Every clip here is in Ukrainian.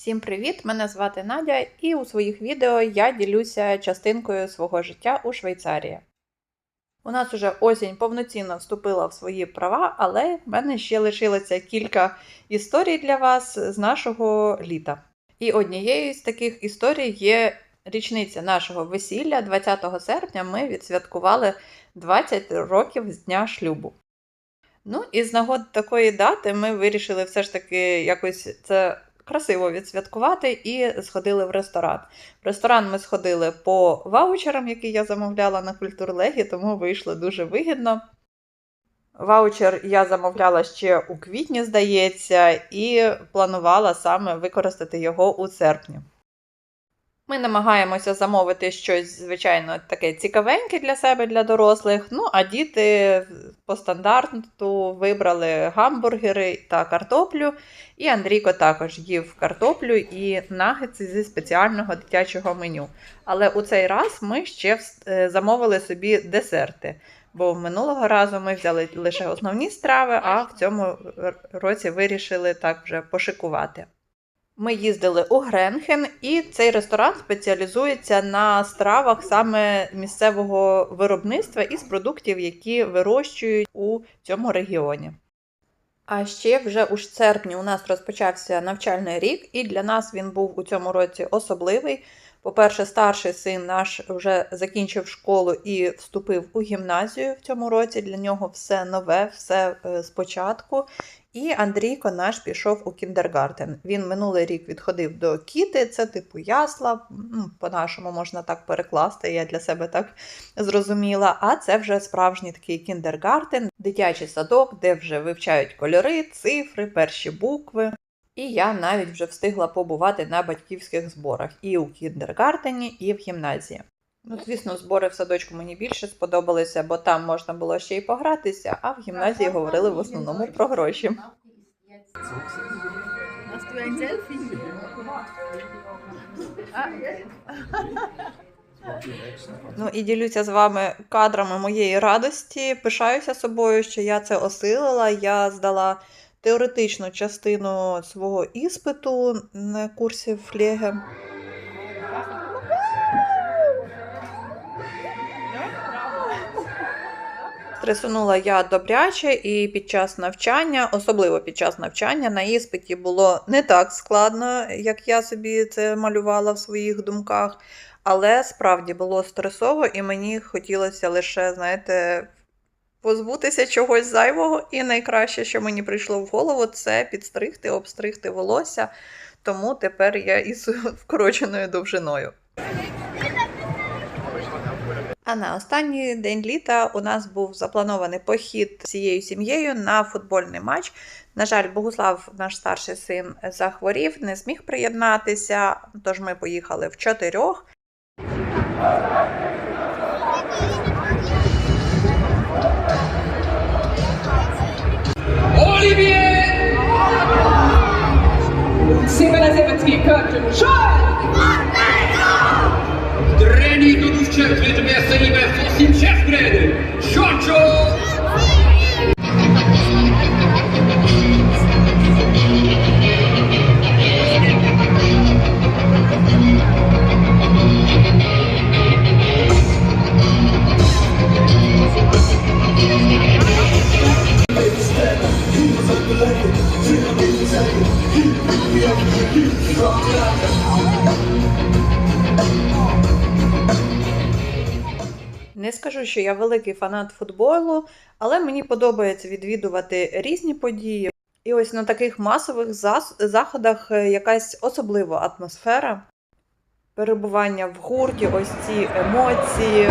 Всім привіт! Мене звати Надя, і у своїх відео я ділюся частинкою свого життя у Швейцарії. У нас уже осінь повноцінно вступила в свої права, але в мене ще лишилося кілька історій для вас з нашого літа. І однією з таких історій є річниця нашого весілля. 20 серпня ми відсвяткували 20 років з дня шлюбу. Ну, і з нагод такої дати ми вирішили все ж таки якось це красиво відсвяткувати і сходили в ресторан. В ресторан ми сходили по ваучерам, які я замовляла на культурлегі, тому вийшло дуже вигідно. Ваучер я замовляла ще у квітні, здається, і планувала саме використати його у серпні. Ми намагаємося замовити щось, звичайно, таке цікавеньке для себе, для дорослих. Ну, а діти по стандарту вибрали гамбургери та картоплю. І Андрійко також їв картоплю і нагетси зі спеціального дитячого меню. Але у цей раз ми ще е, замовили собі десерти. Бо минулого разу ми взяли лише основні страви, а в цьому році вирішили так вже пошикувати. Ми їздили у Гренхен, і цей ресторан спеціалізується на стравах саме місцевого виробництва із продуктів, які вирощують у цьому регіоні. А ще вже у серпні у нас розпочався навчальний рік, і для нас він був у цьому році особливий. По-перше, старший син наш вже закінчив школу і вступив у гімназію в цьому році. Для нього все нове, все е, спочатку. І Андрійко наш пішов у кіндергартен. Він минулий рік відходив до кіти, це типу ясла, ну, по-нашому можна так перекласти, я для себе так зрозуміла. А це вже справжній такий кіндергартен, дитячий садок, де вже вивчають кольори, цифри, перші букви. І я навіть вже встигла побувати на батьківських зборах і у кіндергартені, і в гімназії. Ну, звісно, збори в садочку мені більше сподобалися, бо там можна було ще й погратися, а в гімназії говорили в основному про гроші. Ну і ділюся з вами кадрами моєї радості. Пишаюся собою, що я це осилила. Я здала теоретичну частину свого іспиту на курсі флєге. Стресунула я добряче, і під час навчання, особливо під час навчання, на іспиті було не так складно, як я собі це малювала в своїх думках. Але справді було стресово, і мені хотілося лише, знаєте, позбутися чогось зайвого. І найкраще, що мені прийшло в голову, це підстригти, обстригти волосся. Тому тепер я із вкороченою довжиною. А на останній день літа у нас був запланований похід цією сім'єю на футбольний матч. На жаль, Богуслав, наш старший син, захворів, не зміг приєднатися, тож ми поїхали в чотирьох. Ezeket költünk. Dreni to już czerpnie, to miasto niby fosim czerpny. Sioczo! Не скажу, що я великий фанат футболу, але мені подобається відвідувати різні події. І ось на таких масових заходах е, якась особлива атмосфера, перебування в гурті, ось ці емоції.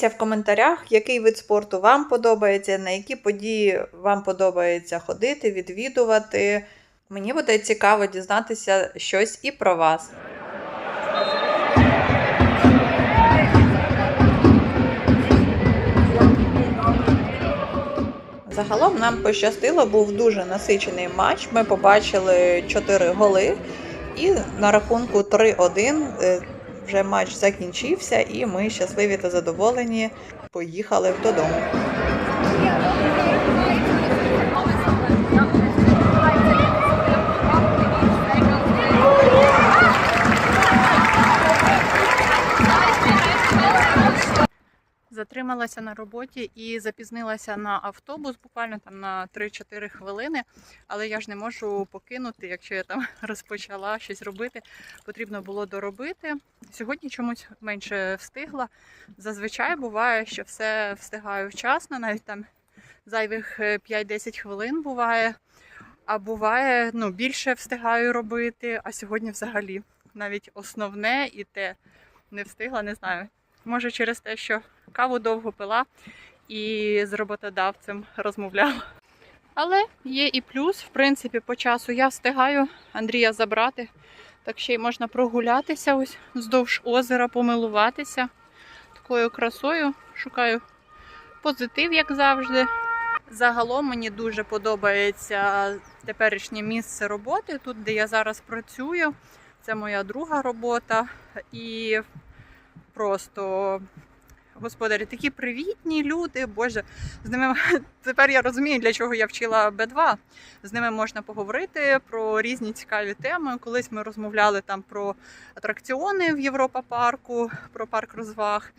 Діліться в коментарях, який вид спорту вам подобається, на які події вам подобається ходити, відвідувати. Мені буде цікаво дізнатися щось і про вас. Загалом нам пощастило, був дуже насичений матч. Ми побачили 4 голи, і на рахунку 3-1 е, вже матч закінчився, і ми щасливі та задоволені поїхали додому. Затрималася на роботі і запізнилася на автобус буквально там на 3-4 хвилини. Але я ж не можу покинути, якщо я там розпочала щось робити. Потрібно було доробити. Сьогодні чомусь менше встигла. Зазвичай буває, що все встигаю вчасно, навіть там зайвих е, 5-10 хвилин буває. А буває, ну, більше встигаю робити, а сьогодні взагалі навіть основне і те не встигла, не знаю. Може через те, що каву довго пила і з роботодавцем розмовляла. Але є і плюс, в принципі, по часу я встигаю Андрія забрати. Так ще й можна прогулятися ось вздовж озера, помилуватися такою красою. Шукаю позитив, як завжди. Загалом мені дуже подобається теперішнє місце роботи, тут, де я зараз працюю. Це моя друга робота. І просто господарі такі привітні люди. Боже, з ними тепер я розумію, для чого я вчила Б2. З ними можна поговорити про різні цікаві теми. Колись ми розмовляли там про атракціони в Європа парку, про парк розваг.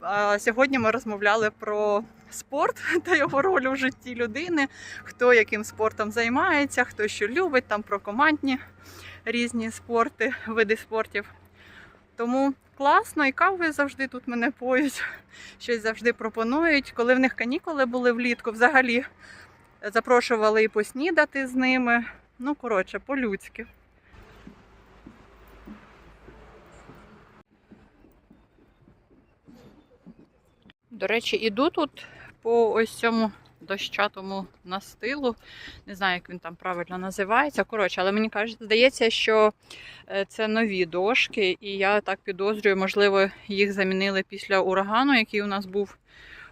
А сьогодні ми розмовляли про спорт та його роль у житті людини, хто яким спортом займається, хто що любить, там про командні різні спорти, види спортів. Тому класно, і кави завжди тут мене поють, щось завжди пропонують. Коли в них канікули були влітку, взагалі запрошували і поснідати з ними. Ну, коротше, по-людськи. До речі, іду тут по ось цьому дощатому настилу. Не знаю, як він там правильно називається. Коротше, але мені кажуть, здається, що е, це нові дошки, і я так підозрюю, можливо, їх замінили після урагану, який у нас був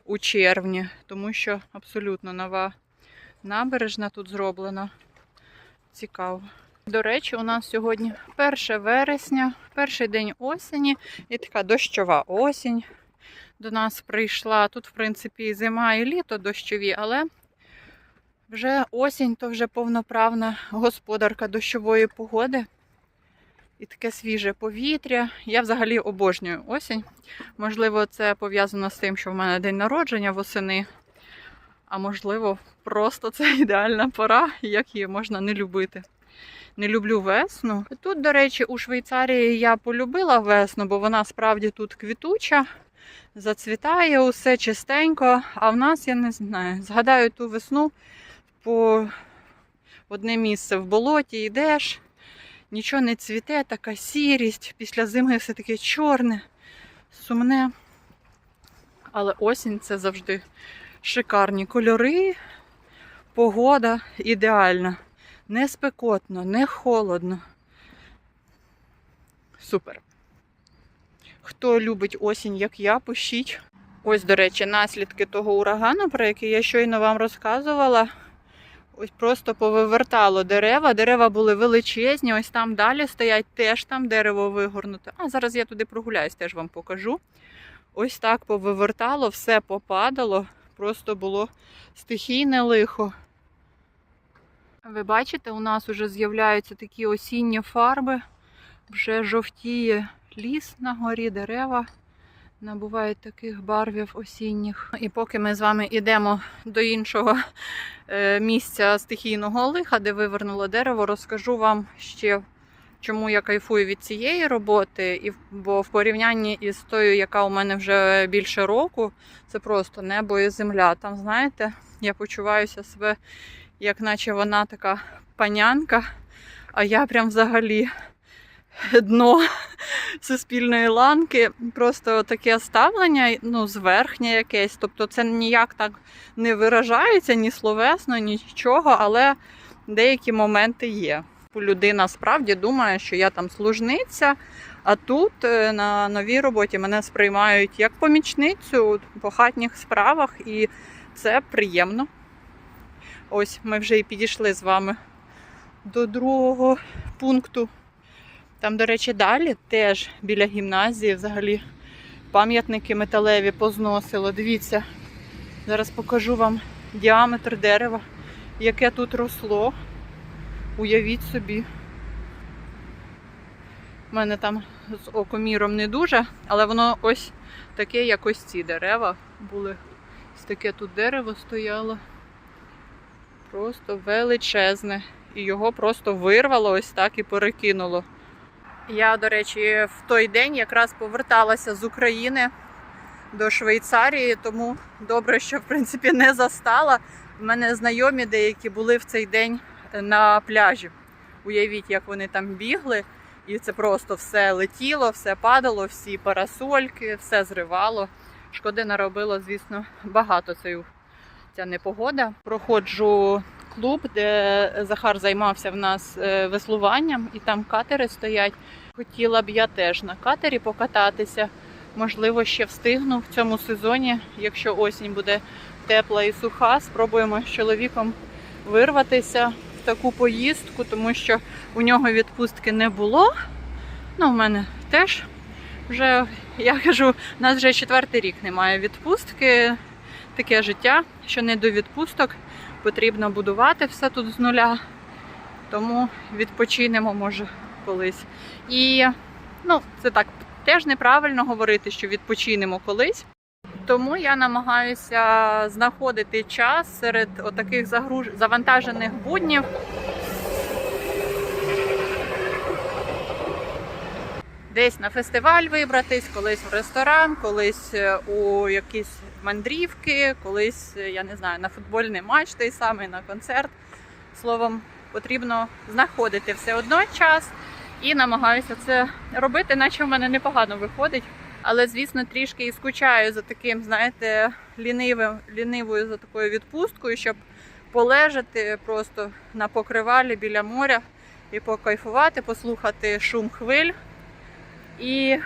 у червні, тому що абсолютно нова набережна тут зроблена. Цікаво. До речі, у нас сьогодні 1 вересня, перший день осені, і така дощова осінь до нас прийшла. Тут, в принципі, і зима і літо дощові, але вже осінь то вже повноправна господарка дощової погоди. І таке свіже повітря. Я взагалі обожнюю осінь. Можливо, це пов'язано з тим, що в мене день народження восени. А можливо, просто це ідеальна пора, як її можна не любити. Не люблю весну. Тут, до речі, у Швейцарії я полюбила весну, бо вона справді тут квітуча зацвітає усе чистенько. А в нас, я не знаю, згадаю ту весну по одне місце в болоті йдеш, нічого не цвіте, така сірість, після зими все таке чорне, сумне. Але осінь це завжди шикарні кольори, погода ідеальна. Не спекотно, не холодно. Супер. Хто любить осінь, як я, пишіть. Ось, до речі, наслідки того урагану, про який я щойно вам розказувала. Ось просто повивертало дерева. Дерева були величезні. Ось там далі стоять теж там дерево вигорнуте. А зараз я туди прогуляюсь, теж вам покажу. Ось так повивертало, все попадало. Просто було стихійне лихо. Ви бачите, у нас вже з'являються такі осінні фарби, вже жовтіє ліс на горі, дерева набувають таких барвів осінніх. І поки ми з вами йдемо до іншого е, місця стихійного лиха, де вивернуло дерево, розкажу вам ще, чому я кайфую від цієї роботи. Бо в порівнянні із тою, яка у мене вже більше року, це просто небо і земля. Там, знаєте, я почуваюся себе, як наче вона така панянка, а я прям взагалі дно суспільної ланки, просто таке ставлення, ну, зверхнє якесь. Тобто це ніяк так не виражається ні словесно, нічого, але деякі моменти є. Людина справді думає, що я там служниця, а тут е, на новій роботі мене сприймають як помічницю по хатніх справах, і це приємно. Ось ми вже і підійшли з вами до другого пункту. Там, до речі, далі теж біля гімназії взагалі пам'ятники металеві позносило. Дивіться, зараз покажу вам діаметр дерева, яке тут росло. Уявіть собі. У мене там з окоміром не дуже, але воно ось таке, як ось ці дерева були. Ось таке тут дерево стояло. Просто величезне. І його просто вирвало ось так і перекинуло. Я, до речі, в той день якраз поверталася з України до Швейцарії, тому добре, що в принципі не застала. У мене знайомі деякі були в цей день на пляжі. Уявіть, як вони там бігли, і це просто все летіло, все падало, всі парасольки, все зривало. Шкоди наробило, звісно, багато ця непогода. Проходжу клуб, де Захар займався в нас е, веслуванням, і там катери стоять. Хотіла б я теж на катері покататися. Можливо, ще встигну в цьому сезоні, якщо осінь буде тепла і суха, спробуємо з чоловіком вирватися в таку поїздку, тому що у нього відпустки не було. Ну, у мене теж вже, я кажу, у нас вже четвертий рік немає відпустки. Таке життя, що не до відпусток, потрібно будувати все тут з нуля. Тому відпочинемо, може, колись. І ну, це так теж неправильно говорити, що відпочинемо колись. Тому я намагаюся знаходити час серед отаких загруж... завантажених буднів. Десь на фестиваль вибратись, колись в ресторан, колись е, у якісь мандрівки, колись, е, я не знаю, на футбольний матч той самий, на концерт. Словом, потрібно знаходити все одно час і намагаюся це робити, наче в мене непогано виходить. Але, звісно, трішки і скучаю за таким, знаєте, лінивим, лінивою за такою відпусткою, щоб полежати просто на покривалі біля моря і покайфувати, послухати шум хвиль і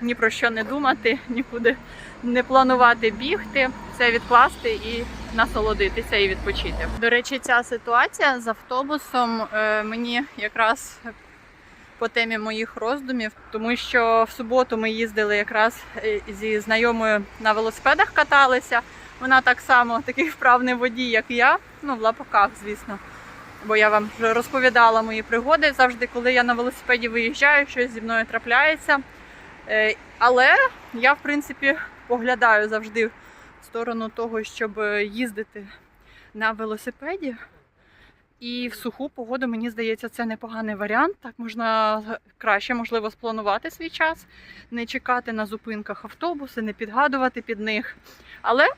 ні про що не думати, нікуди не планувати бігти, все відкласти і насолодитися і відпочити. До речі, ця ситуація з автобусом е, мені якраз по темі моїх роздумів, тому що в суботу ми їздили якраз е, зі знайомою на велосипедах каталися. Вона так само такий вправний водій, як я, ну в лапаках, звісно. Бо я вам вже розповідала мої пригоди завжди, коли я на велосипеді виїжджаю, щось зі мною трапляється. Е, Але я, в принципі, поглядаю завжди в сторону того, щоб їздити на велосипеді. І в суху погоду, мені здається, це непоганий варіант. Так можна краще, можливо, спланувати свій час, не чекати на зупинках автобуси, не підгадувати під них. Але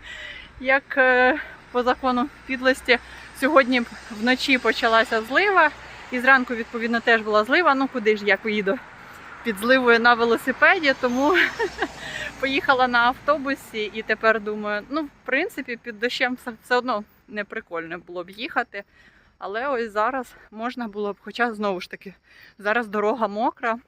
як е, по закону підлості, сьогодні вночі почалася злива, і зранку, відповідно, теж була злива. Ну куди ж я поїду під зливою на велосипеді, тому поїхала на автобусі і тепер думаю, ну, в принципі, під дощем все, одно не прикольно було б їхати. Але ось зараз можна було б, хоча знову ж таки, зараз дорога мокра.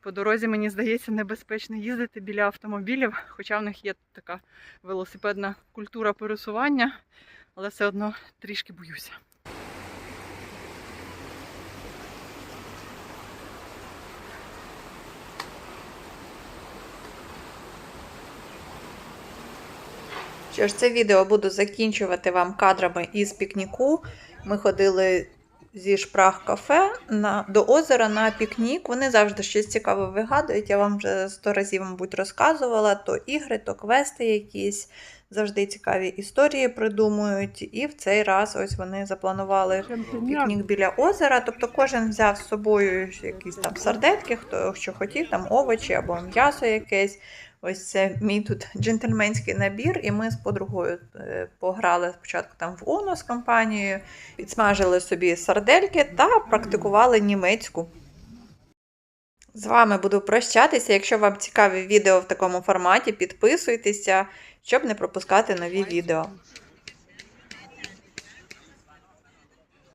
По дорозі, мені здається, небезпечно їздити біля автомобілів, хоча в них є така велосипедна культура пересування, але все одно трішки боюся. Що ж, це відео буду закінчувати вам кадрами із пікніку. Ми ходили зі шпрах кафе на, до озера на пікнік. Вони завжди щось цікаве вигадують. Я вам вже сто разів, мабуть, розказувала: то ігри, то квести якісь. Завжди цікаві історії придумують. І в цей раз ось вони запланували пікнік біля озера. Тобто кожен взяв з собою якісь там сардельки, хто що хотів, там овочі або м'ясо якесь. Ось це мій тут джентльменський набір, і ми з подругою е, пограли спочатку там в Уно з компанією, підсмажили собі сардельки та практикували німецьку. З вами буду прощатися. Якщо вам цікаві відео в такому форматі, підписуйтеся, щоб не пропускати нові відео.